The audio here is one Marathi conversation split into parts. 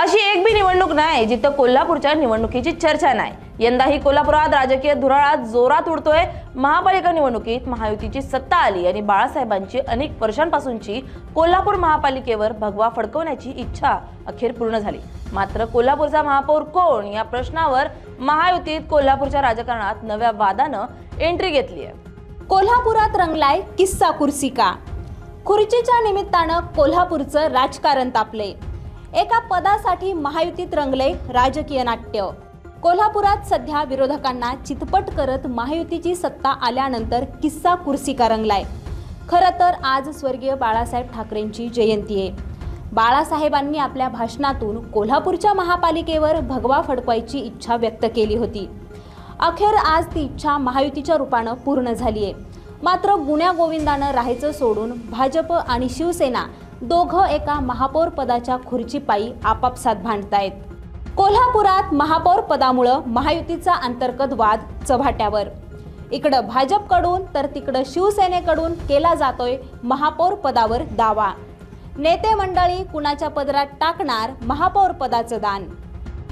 अशी एक बी निवडणूक नाही जिथं कोल्हापूरच्या निवडणुकीची चर्चा नाही. यंदाही कोल्हापुरात राजकीय धुराळात जोरात उडतोय. महापालिका निवडणुकीत महायुतीची सत्ता आली आणि बाळासाहेबांची अनेक वर्षांपासूनची कोल्हापूर महापालिकेवर भगवा फडकवण्याची इच्छा अखेर पूर्ण झाली. मात्र कोल्हापूरचा महापौर कोण या प्रश्नावर महायुतीत कोल्हापूरच्या राजकारणात नव्या वादानं एंट्री घेतली आहे कोल्हापुरात रंगलाय किस्सा कुर्सी का खुर्चीच्या निमित्तानं कोल्हापूरचं राजकारण तापले एका पदासाठी महायुतीत रंगले राजकीय नाट्य. कोल्हापुरात सध्या विरोधकांना चितपट करत महायुतीची सत्ता आल्यानंतर किस्सा कुर्सी का रंगलाय. खरं तर आज स्वर्गीय बाळासाहेब ठाकरेंची जयंती आहे. बाळासाहेबांनी आपल्या भाषणातून कोल्हापूरच्या महापालिकेवर भगवा फडकवायची इच्छा व्यक्त केली होती. अखेर आज ती इच्छा महायुतीच्या रूपानं पूर्ण झाली आहे मात्र गुण्या गोविंदानं राहायचं सोडून भाजप आणि शिवसेना दोघं एका महापौर पदाच्या खुर्चीपायी आपापसात भांडतायत. कोल्हापुरात महापौर पदामुळं महायुतीचा अंतर्गत वाद चव्हाट्यावर. इकडं भाजपकडून तर तिकडं शिवसेनेकडून केला जातोय महापौर पदावर दावा. नेते मंडळी कुणाच्या पदरात टाकणार महापौर पदाचं दान?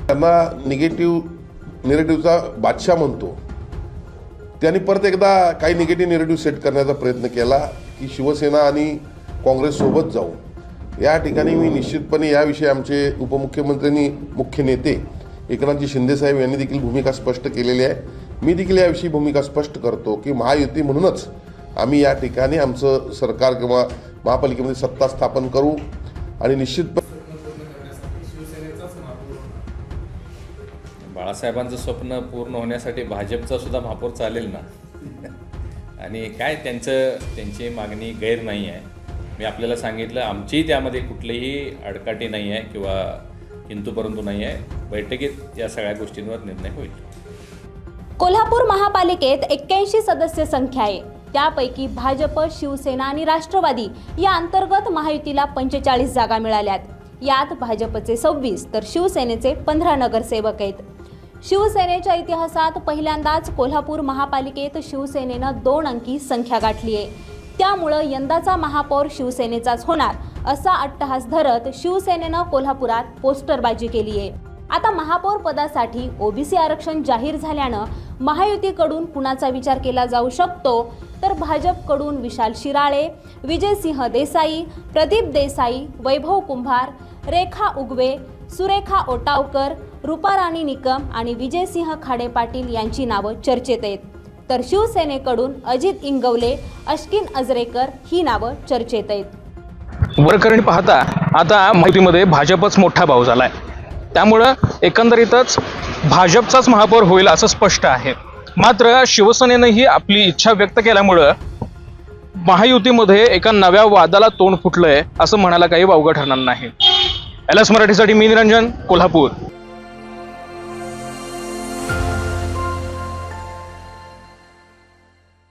त्यांना निगेटिव्ह निरेटिव्हचा बादशाह म्हणतो. त्यांनी परत एकदा काही निगेटिव्ह निरेटिव्ह सेट करण्याचा प्रयत्न केला की शिवसेना आणि काँग्रेससोबत जाऊन. जाऊ या ठिकाणी मी निश्चितपणे याविषयी आमचे उपमुख्यमंत्र्यांनी मुख्य नेते एकनाथजी शिंदेसाहेब यांनी देखील भूमिका स्पष्ट केलेली आहे. मी देखील याविषयी भूमिका स्पष्ट करतो की महायुती म्हणूनच आम्ही या ठिकाणी आमचं सरकार किंवा महापालिकेमध्ये सत्ता स्थापन करू आणि निश्चितपणे बाळासाहेबांचं स्वप्न पूर्ण होण्यासाठी भाजपचा सुद्धा महापौर चालेल ना? आणि काय त्यांचं त्यांची मागणी गैर नाही आहे. मी आपल्याला सांगितलं आमची त्यामध्ये कुठलीही अडकाटी नाही आहे किंवा किंतु परंतु नाही आहे. बैठकीत या सगळ्या गोष्टींवर निर्णय होईल. कोल्हापूर महापालिकेत एक्क्याऐंशी सदस्य संख्या आहे. त्यापैकी भाजप शिवसेना आणि राष्ट्रवादी या अंतर्गत महायुतीला पंचेचाळीस जागा मिळाल्यात. यात भाजपचे सव्वीस तर शिवसेनेचे पंधरा नगरसेवक आहेत. शिवसेनेच्या इतिहासात पहिल्यांदाच कोल्हापूर महापालिकेत शिवसेनेनं दोन अंकी संख्या गाठली आहे. त्यामुळं यंदाचा महापौर शिवसेनेचाच होणार असा अट्टहास धरत शिवसेनेनं कोल्हापुरात पोस्टरबाजी केली आहे. आता महापौर पदासाठी ओबीसी आरक्षण जाहीर झाल्यानं महायुतीकडून कुणाचा विचार केला जाऊ शकतो? तर भाजपकडून विशाल शिराळे विजयसिंह देसाई प्रदीप देसाई वैभव कुंभार रेखा उगवे सुरेखा ओटावकर रुपाराणी निकम आणि विजयसिंह खाडे पाटील यांची नावं चर्चेत आहेत. तर शिवसेनेकडून अजित इंगवले अश्किन अजरेकर ही नावं चर्चेत आहेत. वरकरणी पाहता आता माहितीमध्ये भाजपच मोठा भाव झालाय. त्यामुळं एकंदरीतच भाजपचाच महापौर होईल असं स्पष्ट आहे. मात्र शिवसेनेनंही आपली इच्छा व्यक्त केल्यामुळं महायुतीमध्ये एका नव्या वादाला तोंड फुटलंय असं म्हणायला काही वावगं ठरणार नाही. एल एस मराठीसाठी मी निरंजन कोल्हापूर.